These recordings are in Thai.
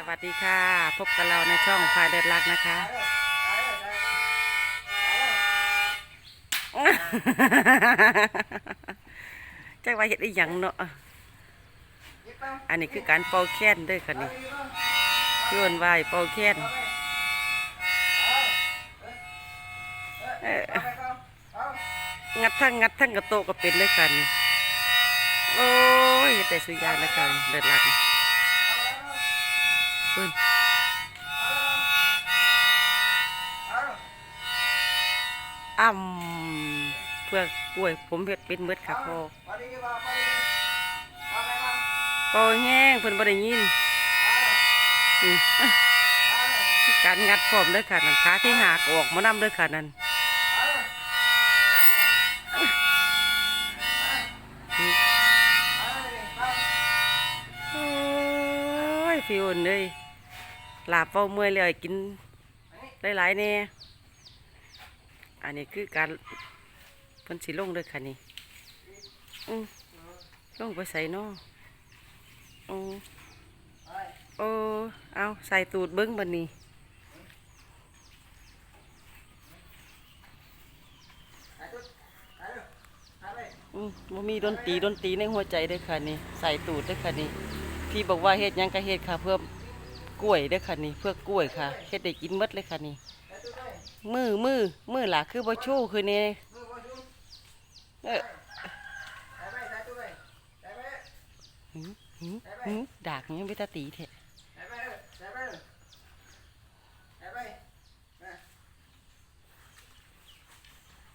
สวัสดีค่ะ พบกับเราในช่องพายเดินลักนะคะ จักว่าเห็ดอีหยังเนาะ อันนี้คือการเป่าแค้นเด้วยค่ะนี่พี่อ้วนไหวายเป่าแค้นเอ้องัดทั้งงัดทั้งกระโตะก็เป็นเลยค่ะนี่โอ้ยแต่สุดยอดเลยค่ะเดินลัก เพิ่นอ่ำเพื่อกล้วยผมเห็ดเป็นเบิดค่ะพ่อพอแห้งเพิ่นบ่ได้ยินการงัดพร้อมด้อค่ะนั่นขาที่หักออกมานำเด้อค่ะนั่นโอ้ยพี่อุ่นเลย ลาบเฝ้าเมื่อยเลยกินหลายๆแน่อันนี้คือการพ่นสิลงเด้อค่ะนี่อลงไปใส่นาะอือโอ้เอาใส่ตูดเบิ้งบันนี้อืมบ่มีดนตรีดนตรีในหัวใจด้อค่ะนี่ใส่ตูดด้อค่ะนี่พี่บอกว่าเฮ็ดยังก็เฮ็ดค่ะเพื่อ กล้วยเด้อค่ะนี่เพื่อกล้วยค่ะเฮ็ดได้กินมดเลยค่ะนี่มือมือมือหล่ะคือบ่ชว์คือนี่เออหืมหืมหืมดากยังไปตาตีแท้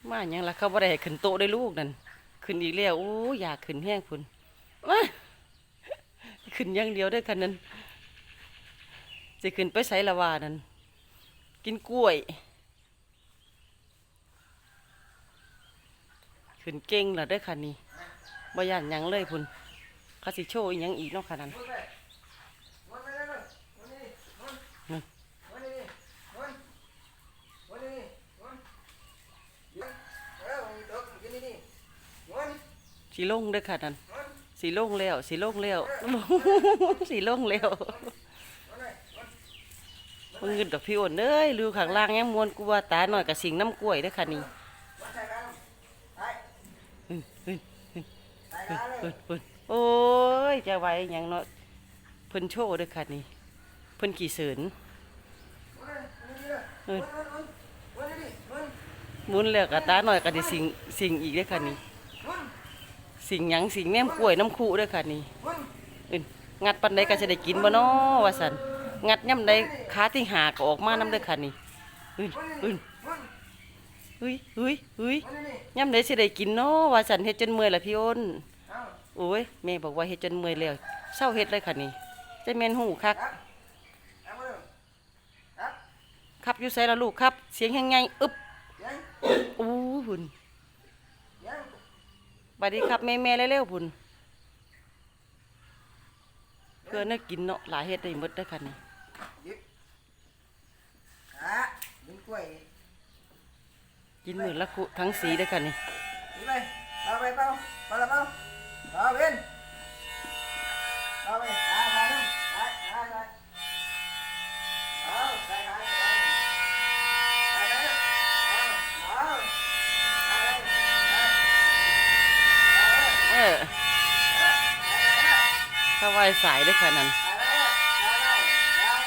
มาหยังละเขาบ่ได้ขึ้นโต๊ะได้ลูกนั่นขึ้นอีกแล้วโอ้อยากขึ้นแห้งพุ่นมาขึ้นอย่างเดียวได้อค่ะนั่น สิขึ้นไปไสละวานั่นกินกล้วย ขึ้นเก่งแล้วด้อค่ะนี่บ่ย่านยังเลยพุ่นเขาสิโชว์อีหยังอีกเนาะค่ะนั่นสิลงด้อค่ะนั่นสิลงแล้วสิลงแล้วสิลงแล้ว มึงเงินดอกพี่อ้นเอ้ยรูข้างล่างยังมวนกูว่าตาหน่อยกับสิงน้ำกล้วยด้อค่ะนี่โอ้ยจะไหวหยังเนาะเพิ่นโชว์ด้อค่ะนี่เพิ่นกี่เสรินมุนแล้วกับตาหน่อยก็สิสิงสิงอีกด้อค่ะนี่สิงยังสิงแนมกล้วยน้ำคูเด้วยค่ะนี่งัดปันใดก็จะได้กินบ่น้อว่าสัน งัดย่ำใดขาที่หาก็ออกมาน้ำเด้อค่ะนี่อื่นอื่นเฮ้ยเฮ้ยเฮ้ยย่ำใดสิได้กินเน้อว่าสันเฮ็ดจนเมื่อยละพี่อ้นโอ้ยแม่บอกว่าเฮ็ดจนเมื่อยแล้วเศร้าเฮ็ดเลยค่ะนี่จะแม่นหูคักครับอยู่ไสละลูกครับ เสียงแห้งไงอึบอู้หุ่นสวัสดีครับแม่แม่เร็วๆพุ่นเพื่อนน่ากินเนาะหลายเฮ็ดได้หมดได้ค่ะนี่ อะกินกล้วยกินมื้อละคุทั้งสีได้อค่ะนี่ đi đây bao về bao bao là bao bao bên bao về à ra luôn đấy ra ra đó đây đây đây đây đấy đó đó đây đây เออเข้าไว้สายได้อค่ะนั่นอืม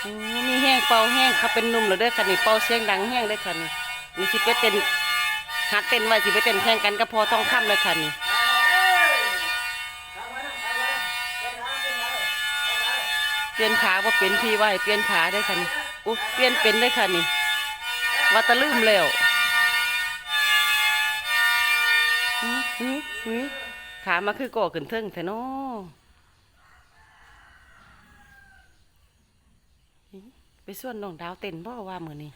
มีแห้งเป่าแห้งเขาเป็นนุ่มแล้วเด้อค่ะนี่เป่าเสียงดังแห้งได้อค่ะนี่นี่สิไปเต้นหัดเต้นไว้สิไปเต้นแข่งกันก็พอต้องค่ำเลยค่ะนี่เปลี่ยนขาว่าเป็นพี่ไว้เปลี่ยนขาได้ค่ะนี่อุ๊เปลี่ยนเป็นได้ค่ะนี่ว่าตะลืมแล้วหืมหืมหืมขามาคือก่อขึ้นเทิงแท้เนาะหิ ไปส่วนน้องดาวเต้นบ่ว่ามื้อนี้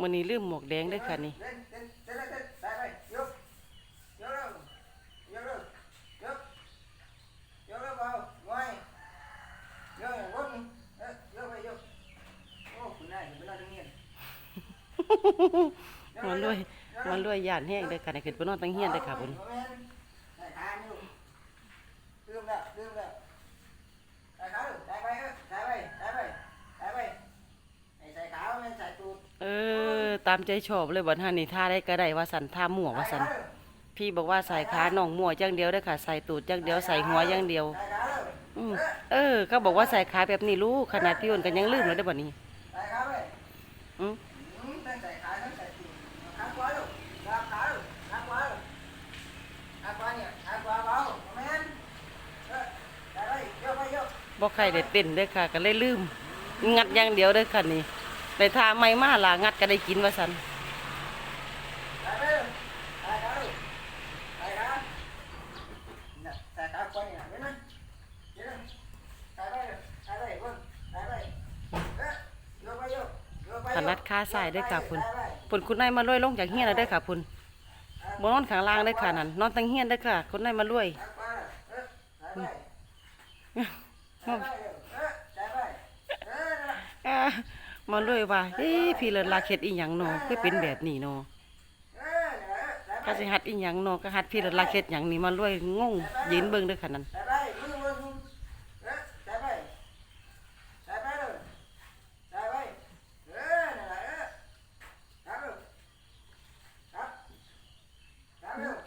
มื้อนี้ลืมหมวกแดงเด้อค่ะนี่ Lên, lên, lên, lên, lên, đây, đây, vô, vô đâu, vô đâu, vô, vô đâu vào, ngoài, vô, quân, Đấy, vô vậy, vô, ô, bữa nay, bữa nay đương nhiên, หัวด้วย vô, มันรวยย่านแห้งเด้อค่ะนี่ขึ้นไปนอนตั้งเฮียนเด้อค่ะพุ่นใส่ขาอยู่ ลืมแล้วลืมแล้วใส่ขาใส่ไปเออใส่ไปใส่ไปใส่ไปไอ้ใส่ขาไม่ใส่ตูดเออ ตามใจชอบเลยบ่ท่านนี่ท่าได้ก็ได้ว่าสันท่าหมวกว่าสันพี่บอกว่าใส่ขาน่องหมวกอย่างเดียวเด้อค่ะ ใส่ตูดอย่างเดียวใส่หัวอย่างเดียวใส่ขาเลยอืมเออเขาบอกว่าใส่ขาแบบนี้ลูกขนาดพี่อ้นก็ยังลืมเลยได้อบ่นี้ใส่ขาไปอืมอืมตั้งใส่ขาตั้งใส่ตูดขาขวาลูกขาขาลูกขาขวาลูกขาขวาเนี่ยขาขวาเบาแม่นเออใส่ไปโยกไปโยก บ่ใครได้เต้นเด้อค่ะ ก็เลยลืม งัดอย่างเดียวเด้อค่ะนี่ได้ท่าไม่มาล่ะงัดก็ได้กินว่าสันขาลูกใส่ขาเนี่ยใส่ายไหมเห็นไหมใส่ไปลูกใส่ไปเบิ่งใส่ไปเออโยกไปโยกโยกไปโยกถนัดขาซ้ายค่ะพุ่นใส่ไปพุ่นคุณนายมารวยลงจากเฮียนแล้วเด้ค่ะพุ่นบ่นอนข้างล่างเด้ค่ะนั่นนอนตั้งเฮียนด้ค่ะ คุณนายมารวย มันล่ะอ่ามาเลยว่าเฮ้พี่เลิศลาเข็ดอีหยังเนาะคือเป็นแบบนี้เนาะเออนั่นล่ะเออใส่ไปก็สิหัดอีหยังเนาะก็หัดพี่เลิศลาเข็ดหยังนี่มาเลยงงยืนเบิ่งด้อค่ะนั่นใส่ไปมือมือมือเออใส่ไปใส่ไปเลยใส่ไปเออนั่น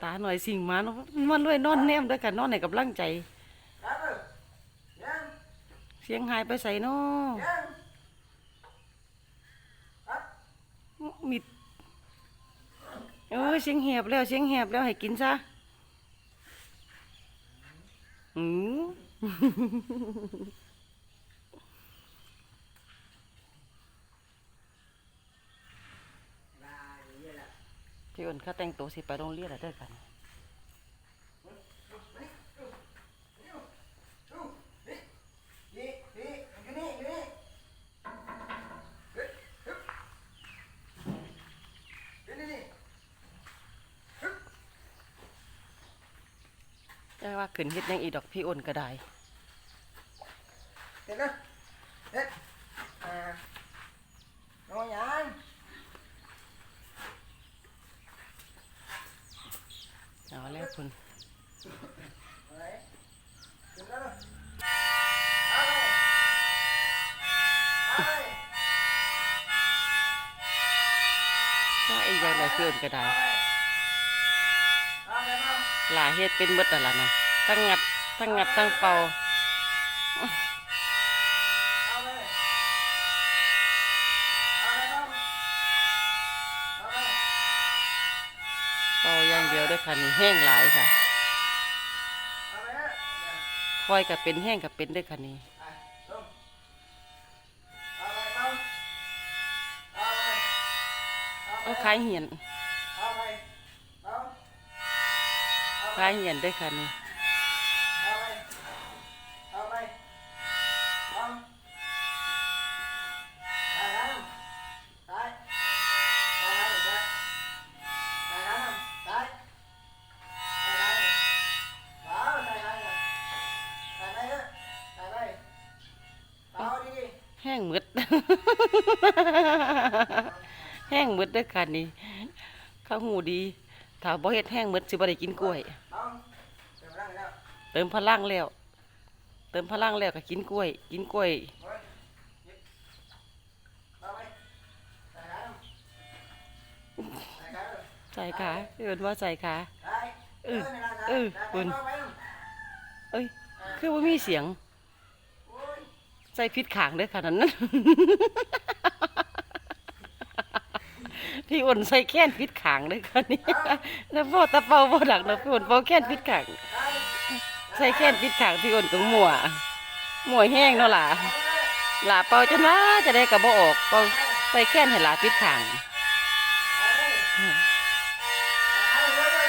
ตาหน่อยสิ่งมาเนาะมาเลยนอนแนมด้อค่ะนอนให้กำลังใจครับลูกยังเสียงหายไปใส่เนาะยังครับมีเออเสียงแหบแล้วเสียงแหบแล้วให้กินซะอือลาอย่นี้แหละพี่อ้นเขาแต่งตัวสิไปโรงเรียนแล้วเด้อค่ะนี่นี่อยู่นี่อยู่นี่เฮ้ยฮึบอยู่นี่นี่ แต่ว่าขึ้นเฮ็ดหยังอีดอกพี่อ้นก็ได้เห็นนะเฮ็ดอ่าน้องยังเอาแล้วพุ่นอะไรถึงแล้วเหรอเอาไปเอาไปถ้าอีหยังได้พี่อ้นก็ได้ หลาเฮ็ดเป็นเบิดนั่นล่ะนั่นทั้งงัดทั้งงัดทั้งเป่าเอาไปเอาไปเอาเอาไปเป่าอย่างเดียวด้วยค่ะนี่แห้งหลายค่ะอาไปเถอะคอยกับเป็นแห้งกับเป็นด้วยค่ะนี่ไปลงเอาไปเอาเอาเอาไปเอาขายเหียน เอายเหียนด้วยค่ะนี่เอาไปเอาไปเอาไปแล้วไปไปแล้วไปไปแล้วไปไปแล้วเอาไปแล้วไปไปเถอะไปไปเอาดีแห้งมืดแห้งมืดด้วยค่ะนี่ข้าวหูดีถ้าบ่เฮ็ดแห้งมืดสิบ่ได้กินกล้วย เอาเดี๋ยวนั่งแล้ว เติมพลังแล้ว เติมพลังแล้วก็กินกล้วย กินกล้วย ใส่ขาเอิ้นว่าใส่ขาเออเออคุณเอ้ย คือว่ามีเสียง ใส่พิษขางเด้วยค่ะนั้นนั้นพี่อ้นใส่แค้นพิษขางเด้วยค่ะนี่แล้วพ่อตะเปาบ่ดักนะพี่อ้นเปาแค้นพิษขาง ใส่แค้นพิษขางพี่อ้นก็มั่วมั่วแห้งเนาะล่ะหล่าเป่าจนว่าจะได้กระบ่ออกเป่าใส่แค้นให้หลาพิษขางเอาเลยเอาเลย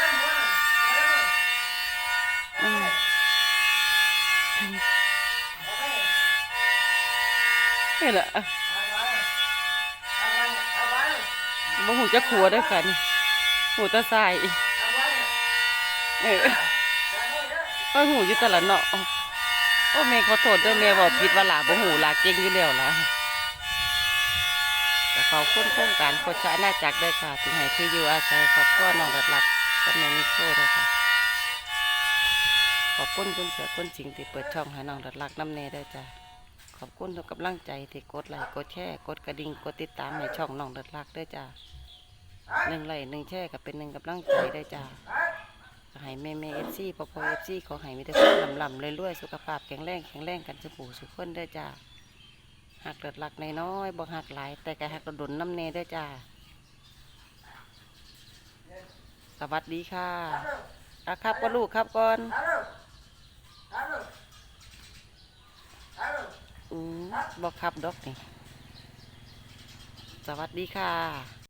เอมเอาไปนี่แหละบ่หูจะขัวเด้วยค่ะนี่หูตาใส่เอาไปเออใส่ไปเด้อ ก็หูอยู่ต่ละเนาะโอ้แม่ขอโทษด้อแม่บอกผิดว่าหลาบ่หูหลาเก่งอยู่แล้วล่ะแต่ขอบคุณโครงการโคชะน่าจักรด้ค่ะถึงให้ที่อยู่อาศัยครอบครัวน้องรัดรักกับแม่นิโคด้วยค่ะขอบคุณคุณเสือคุณสิงที่เปิดช่องให้น้องรัดรักน้ำเนด้จ้ะขอบคุณทุกกำลังใจที่กดไลค์กดแชร์กดกระดิ่งกดติดตามให้ช่องน้องรัดรักด้วยจ้ะหนึ่งไลค์หนึ่งแชร์ก็เป็นหนึ่งกำลังใจได้จ้ะ ให้แม่แม่เอฟซีพอพอเอฟซีขอให้มีแต่ความลำลำเลยรวยๆสุขภาพแข็งแรงแข็งแรงกันสุขูสุขคนได้จ้ะหักเลิดรักน้อยๆบ่หักหลาย แต่ก็หักกระดุนน้ำเนได้จ้ะสวัสดีค่ะอะครับก็ลูกครับก่อนอืมบอกครับดอกนี่ สวัสดีค่ะ